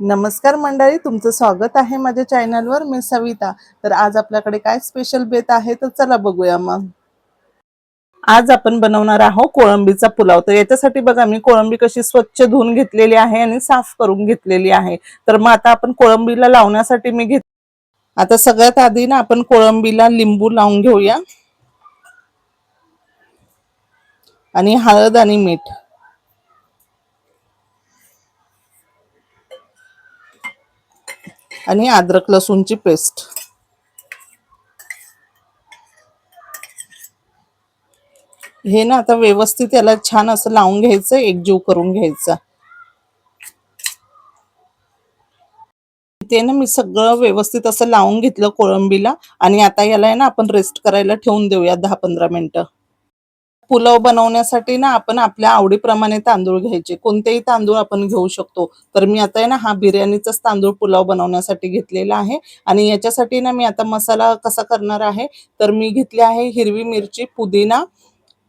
नमस्कार मंडळी तुमचं स्वागत आहे माझ्या चॅनलवर मी सविता. तर आज आपल्याकडे काय स्पेशल बेत आहे तर चला बघूया मग. आज आपण बनवणार आहोत कोळंबीचा पुलाव. तर याच्यासाठी बघा मी कोळंबी कशी स्वच्छ धुवून घेतलेली आहे आणि साफ करून घेतलेली आहे. तर मग आता आपण कोळंबीला लावण्यासाठी मी घेत आता सगळ्यात आधी ना आपण कोळंबीला लिंबू लावून घेऊया. आणि हळद आणि मीठ. आणि अद्रक लसूणची पेस्ट. हे ना आता व्यवस्थित याला छान असं लावून घ्यायचं एकजीव करून घ्यायचा. ते ना मी सगळं व्यवस्थित असं लावून घेतलं कोळंबीला आणि आता याला आहे ना आपण रेस्ट करायला ठेवून देऊया दहा पंधरा मिनिटं. पुलाव बनवण्यासाठी ना आपण आपल्या आवडीप्रमाणे तांदूळ घ्यायचे. कोणतेही तांदूळ आपण घेऊ शकतो. तर मी आता आहे ना हा बिर्याणीचाच तांदूळ पुलाव बनवण्यासाठी घेतलेला आहे. आणि याच्यासाठी ना मी आता मसाला कसा करणार आहे? तर मी घेतली आहे हिरवी मिरची पुदिना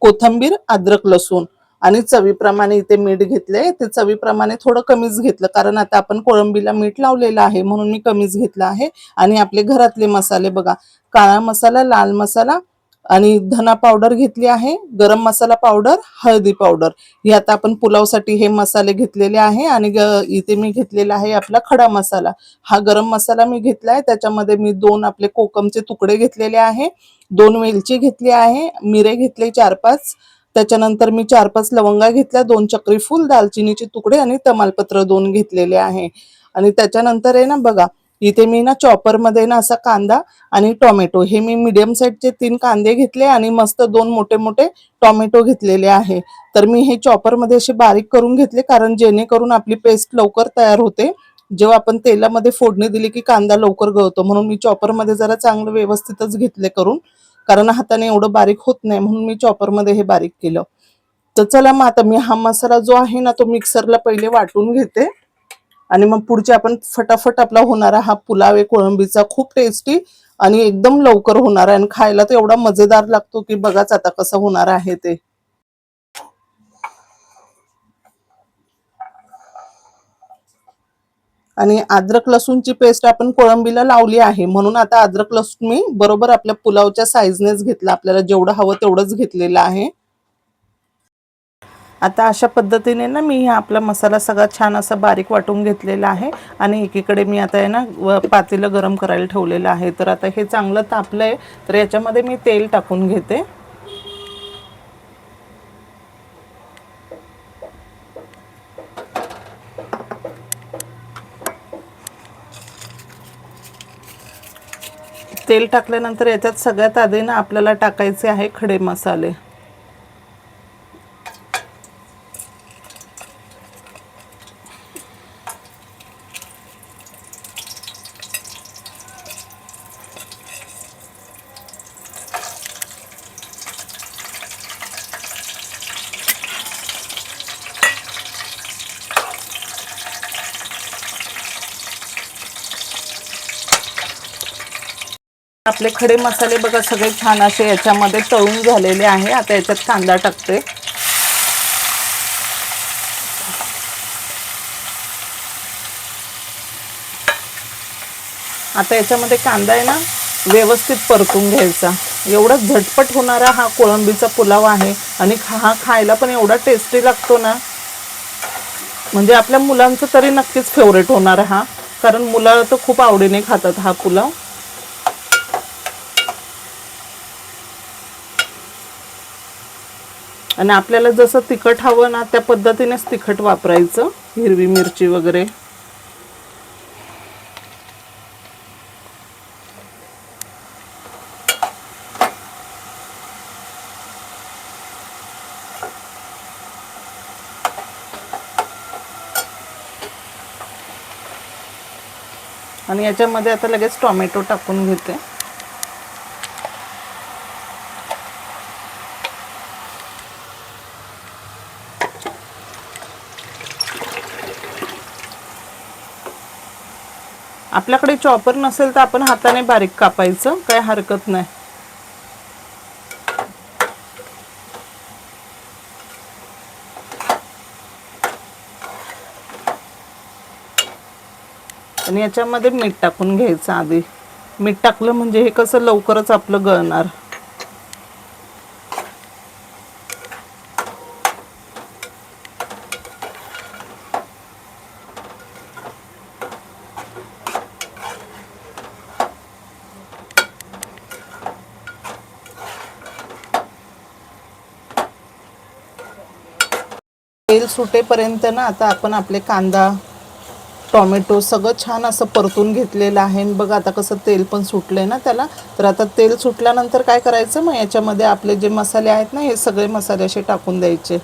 कोथंबीर अद्रक लसूण. आणि चवीप्रमाणे इथे मीठ घेतले. ते चवीप्रमाणे थोडं कमीच घेतलं. कारण आता आपण कोळंबीला मीठ लावलेलं आहे म्हणून मी कमीच घेतलं आहे. आणि आपले घरातले मसाले बघा. काळा मसाला लाल मसाला आणि धना पावडर घेतली आहे गरम मसाला पावडर हळदी पावडर हे आता आपण पुलावसाठी हे मसाले घेतलेले आहे आणि इथे मी घेतलेला आहे आपला खडा मसाला. हा गरम मसाला मी घेतला आहे त्याच्यामध्ये मी दोन आपले कोकमचे तुकडे घेतलेले आहे दोन वेलची घेतली आहे मिरे घेतले चार पाच त्याच्यानंतर मी चार पाच लवंगा घेतल्या दोन चक्री फुल दालचिनीचे तुकडे आणि तमालपत्र दोन घेतलेले आहे. आणि त्याच्यानंतर आहे ना बघा इथे मी ना चॉपरमध्ये ना असा कांदा आणि टोमॅटो हे मी मीडियम साईजचे तीन कांदे घेतले आणि मस्त दोन मोठे मोठे टोमॅटो घेतलेले आहे. तर मी हे चॉपरमध्ये असे बारीक करून घेतले कारण जेणेकरून आपली पेस्ट लवकर तयार होते. जेव्हा आपण तेलामध्ये फोडणी दिली की कांदा लवकर गळतो म्हणून मी चॉपरमध्ये जरा चांगलं व्यवस्थितच घेतले करून कारण हाताने एवढं बारीक होत नाही म्हणून मी चॉपरमध्ये हे बारीक केलं. तर चला मग आता मी हा मसाला जो आहे ना तो मिक्सरला पहिले वाटून घेते. आणि मग पुढचे आपण फटाफट आपला होणारा हा पुलाव आहे कोळंबीचा खूप टेस्टी आणि एकदम लवकर होणार आहे. आणि खायला तर एवढा मजेदार लागतो की बघाच आता कसं होणार आहे ते. आणि अद्रक लसूणची पेस्ट आपण कोळंबीला लावली आहे. म्हणून आता अद्रक लसूण मी बरोबर आपल्या पुलावच्या साईजनेच घेतला. आपल्याला जेवढं हवं तेवढंच घेतलेलं आहे. आता अशा पद्धतीने ना मी हा आपला मसाला सगळा छान असा बारीक वाटून घेतलेला आहे आणि एकीकडे मी आता आहे ना व पातेलं गरम करायला ठेवलेलं आहे. तर आता हे चांगलं तापलं आहे तर याच्यामध्ये मी तेल टाकून घेते. तेल टाकल्यानंतर याच्यात सगळ्यात आधी ना आपल्याला टाकायचे आहे खडे मसाले. आपले खडे मसाले बघा सगळे छान असे याच्यामध्ये तळून झालेले आहे. आता याच्यात कांदा टाकते. आता याच्यामध्ये कांदा आहे ना व्यवस्थित परतून घ्यायचा. एवढा झटपट होणारा हा कोळंबीचा पुलाव आहे आणि हा खायला पण एवढा टेस्टी लागतो ना. म्हणजे आपल्या मुलांचं तरी नक्कीच फेवरेट होणार हा. कारण मुलं तर खूप आवडीने खातात हा पुलाव. आणि आपल्याला जसं तिखट हवं ना त्या पद्धतीनेच तिखट वापरायचं हिरवी मिरची वगैरे. आणि याच्यामध्ये आता लगेच टोमॅटो टाकून घेते. आपल्याकडे चॉपर नसेल तर आपण हाताने बारीक कापायचं. काय हरकत नाही. आणि याच्यामध्ये मीठ टाकून घ्यायचं आधी. मीठ टाकलं म्हणजे हे कसं लवकरच आपलं गळणार. तेल सुटेपर्यंत ना आता आपण आपले कांदा टॉमॅटो सगळं छान असं परतून घेतलेलं आहे. आणि बघा आता कसं तेल पण सुटलंय ना त्याला. तर आता तेल सुटल्यानंतर काय करायचं? मग याच्यामध्ये आपले जे मसाले आहेत ना हे सगळे मसाले असे टाकून द्यायचे.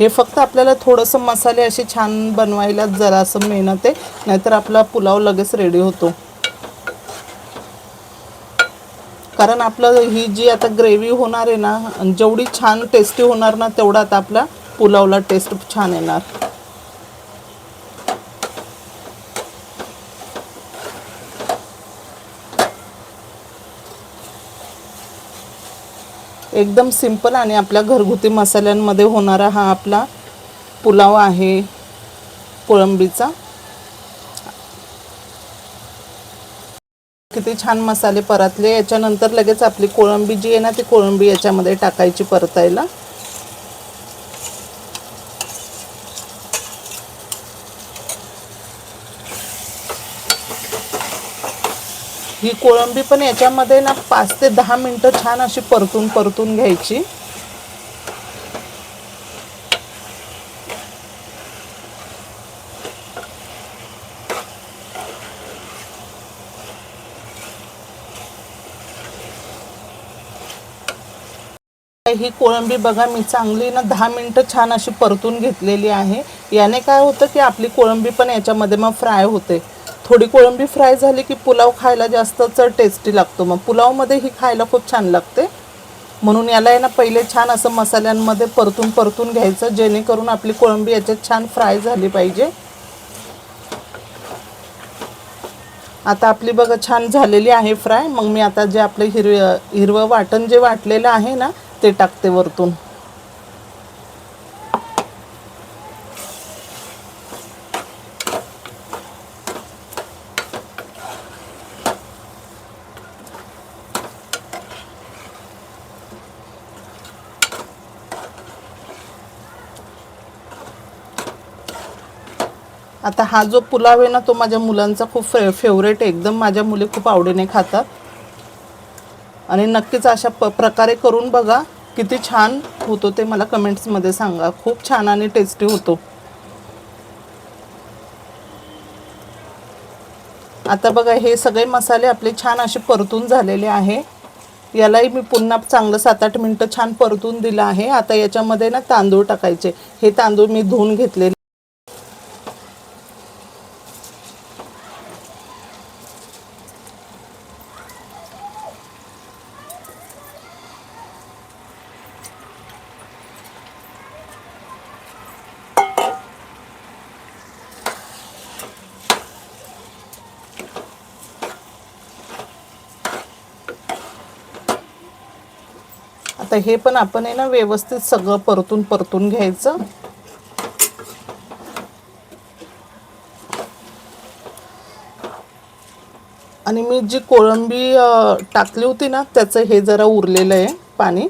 हे फक्त आपल्याला थोडंसं मसाले असे छान बनवायला जरासं मेहनत आहे. नाहीतर आपला पुलाव लगेच रेडी होतो. कारण आपलं ही जी आता ग्रेव्ही होणार आहे ना जेवढी छान टेस्टी होणार ना तेवढा आता आपला पुलावला टेस्ट छान येणार. एकदम सिंपल आणि आपल्या घरगुती मसाल्यांमध्ये होणारा हा आपला पुलाव आहे कोळंबीचा किती छान मसाले परतले. याच्यानंतर लगेच आपली कोळंबी जी आहे ना ती कोळंबी याच्यामध्ये टाकायची परतायला ही कोळंबी पण याच्यामध्ये ना पाच ते दहा मिनटं छान अशी परतून परतून घ्यायची. ही कोळंबी बघा मी चांगली ना दहा मिनटं छान अशी परतून घेतलेली आहे. याने काय होतं की आपली कोळंबी पण याच्यामध्ये मग फ्राय होते. थोडी कोळंबी फ्राय झाली की पुलाव खायला जास्तच टेस्टी लागतो. मग पुलावमध्ये ही खायला खूप छान लागते. म्हणून याला आहे ना पहिले छान असं मसाल्यांमध्ये परतून परतून घ्यायचं जेणेकरून आपली कोळंबी याच्यात छान फ्राय झाली पाहिजे. आता आपली बघा छान झालेली आहे फ्राय. मग मी आता जे आपलं हिरव हिरवं वाटण जे वाटलेलं आहे ना ते टाकते वरतून. आता हा जो पुलाव आहे ना तो माझ्या मुलांचा खूप फे फेवरेट आहे. एकदम माझ्या मुली खूप आवडीने खातात. आणि नक्कीच अशा प प्रकारे करून बघा. किती छान होतो ते मला कमेंट्समध्ये सांगा. खूप छान आणि टेस्टी होतो. आता बघा हे सगळे मसाले आपले छान असे परतून झालेले आहे. यालाही मी पुन्हा चांगलं सात आठ मिनटं छान परतून दिलं आहे. आता याच्यामध्ये ना तांदूळ टाकायचे. हे तांदूळ मी धुवून घेतलेले आता हे पण आपण आहे ना व्यवस्थित सगळं परतून परतून घ्यायचं. आणि मी जी कोळंबी टाकली होती ना त्याचं हे जरा उरलेलं आहे पाणी.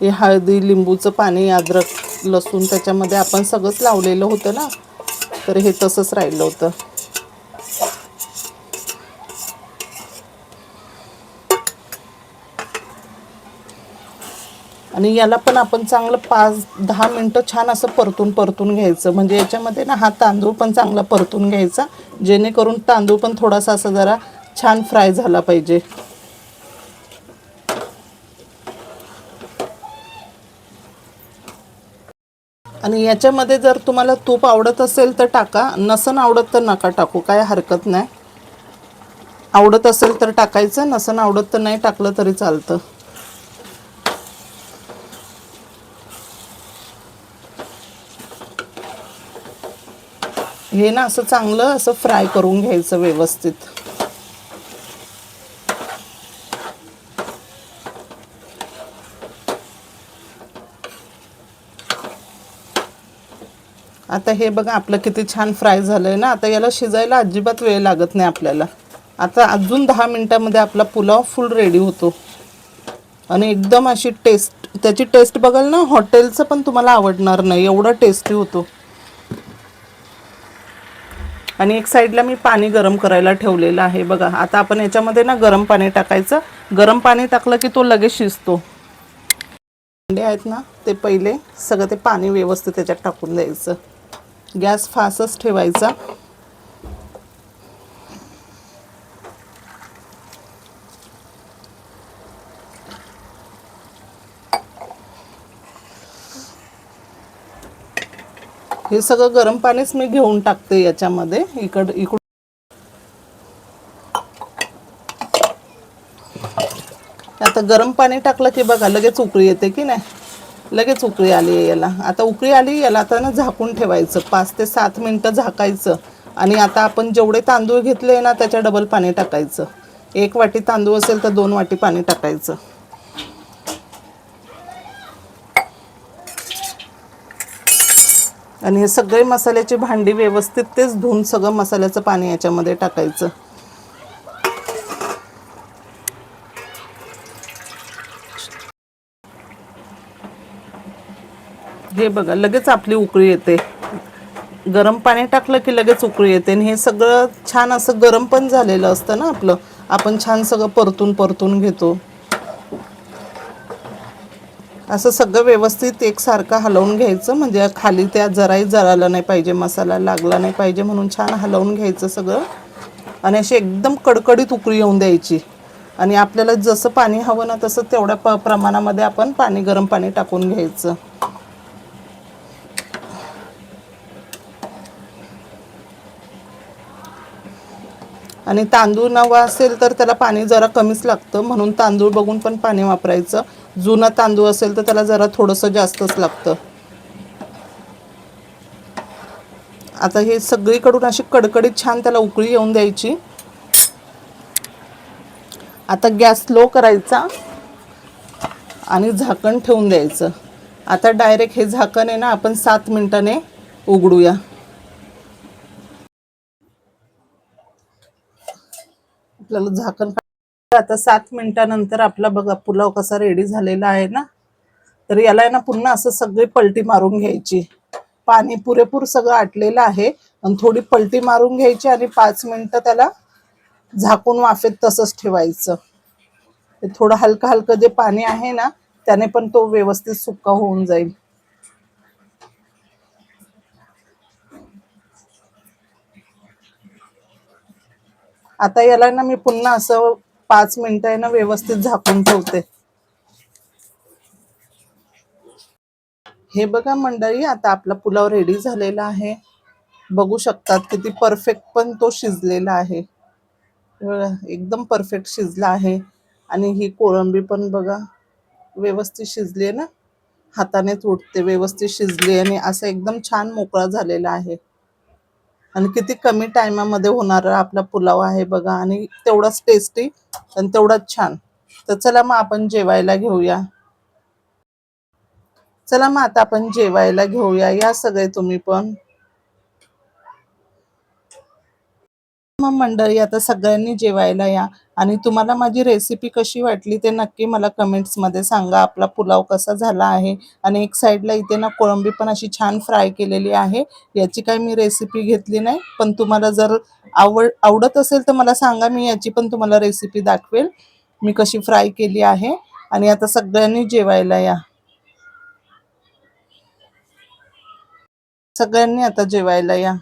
हे हळदी लिंबूचं पाणी अद्रक लसूण त्याच्यामध्ये आपण सगळंच लावलेलं होतं ना. तर हे तसंच राहिलं होतं. आणि याला पण आपण चांगलं पाच दहा मिनटं छान असं परतून परतून घ्यायचं. म्हणजे याच्यामध्ये ना हा तांदूळ पण चांगला परतून घ्यायचा. जेणेकरून तांदूळ पण थोडासा असा जरा छान फ्राय झाला पाहिजे. आणि याच्यामध्ये जर तुम्हाला तूप आवडत असेल तर टाका. नसन आवडत तर नका टाकू. काय हरकत नाही. आवडत असेल तर टाकायचं. नसन आवडत तर नाही टाकलं तरी चालतं. हे ना असं चांगलं असं फ्राय करून घ्यायचं व्यवस्थित. आता हे बघा आपलं किती छान फ्राय झालंय ना. आता याला शिजायला अजिबात वेळ लागत नाही आपल्याला. आता अजून दहा मिनटामध्ये आपला पुलाव फुल रेडी होतो. आणि एकदम अशी टेस्ट त्याची टेस्ट बघाल ना हॉटेलचं पण तुम्हाला आवडणार नाही. एवढा टेस्टी होतो. आणि एक साईडला मी पाणी गरम करायला ठेवलेलं आहे. बघा आता आपण याच्यामध्ये ना गरम पाणी टाकायचं. गरम पाणी टाकलं की तो लगेच शिजतो. अंडे आहेत ना ते पहिले सगळं ते पाणी व्यवस्थित त्याच्यात टाकून द्यायचं. गॅस फास्टच ठेवायचा. हे सगळं गरम पाणीच मी घेऊन टाकते याच्यामध्ये. इकड इकडून. आता गरम पाणी टाकलं की बघा लगेच उकळी येते की नाही? लगेच उकळी आली आहे याला. आता उकळी आली याला आता ना झाकून ठेवायचं. पाच ते सात मिनटं झाकायचं. आणि आता आपण जेवढे तांदूळ घेतले ना त्याच्या डबल पाणी टाकायचं. एक वाटी तांदूळ असेल तर दोन वाटी पाणी टाकायचं. आणि हे सगळे मसाल्याची भांडी व्यवस्थित तेच धुवून सगळं मसाल्याचं पाणी याच्यामध्ये टाकायचं. हे बघा लगेच आपली उकळी येते. गरम पाणी टाकलं की लगेच उकळी येते. आणि हे सगळं छान असं गरम पण झालेलं असतं ना आपलं. आपण छान सगळं परतून परतून घेतो. असं सगळं व्यवस्थित एकसारखं हलवून घ्यायचं. म्हणजे खाली त्या जराही जराला नाही पाहिजे मसाला लागला नाही पाहिजे म्हणून छान हलवून घ्यायचं सगळं. आणि अशी एकदम कडकडीत उकळी येऊन द्यायची. आणि आपल्याला जसं पाणी हवं ना तसं तेवढ्या प प्रमाणामध्ये आपण पाणी गरम पाणी टाकून घ्यायचं. आणि तांदूळ नवा असेल तर त्याला पाणी जरा कमीच लागतं. म्हणून तांदूळ बघून पण पाणी वापरायचं. जुना तांदूळ असेल तर त्याला जरा थोडंसं जास्तच लागतं. आता हे सगळीकडून अशी कडकडीत छान त्याला उकळी येऊन द्यायची. आता गॅस स्लो करायचा आणि झाकण ठेवून द्यायचं. आता डायरेक्ट हे झाकण आहे ना आपण सात मिनिटाने उघडूया. आपल्याला झाकण आता सात मिनिटानंतर आपला बघा पुलाव कसा रेडी झालेला आहे ना? तर याला आहे ना पुन्हा असं सगळी पलटी मारून घ्यायची. पाणी पुरेपूर सगळं आटलेलं आहे. आणि थोडी पलटी मारून घ्यायची आणि पाच मिनिटं त्याला झाकून वाफेत तसंच ठेवायचं. ते थोडं हलकं हलकं जे पाणी आहे ना त्याने पण तो व्यवस्थित सुका होऊन जाईल. आता याला ना मी पुन्हा असं पाच मिनिटं आहे ना व्यवस्थित झाकून ठेवते. हे बघा मंडळी आता आपला पुलाव रेडी झालेला आहे. बघू शकतात किती परफेक्ट पण तो शिजलेला आहे. एकदम परफेक्ट शिजला आहे. आणि ही कोळंबी पण बघा व्यवस्थित शिजली आहे ना. हाताने तुटते व्यवस्थित शिजली आणि असं एकदम छान मोकळा झालेला आहे. आणि किती कमी टायमामध्ये होणारा आपला पुलाव आहे बघा. आणि तेवढाच टेस्टी आणि तेवढाच छान. तर चला मग आपण जेवायला घेऊया. चला मग आता आपण जेवायला घेऊया. या सगळे तुम्ही पण. मग मंडळी आता सगळ्यांनी जेवायला या. आणि तुम्हाला माझी रेसिपी कशी वाटली ते नक्की मला कमेंट्समध्ये सांगा. आपला पुलाव कसा झाला आहे? आणि एक साईडला इथे ना कोळंबी पण अशी छान फ्राय केलेली आहे. याची काही मी रेसिपी घेतली नाही. पण तुम्हाला जर आवड आवडत असेल तर मला सांगा. मी याची पण तुम्हाला रेसिपी दाखवेल. मी कशी फ्राय केली आहे. आणि आता सगळ्यांनी जेवायला या. सगळ्यांनी आता जेवायला या.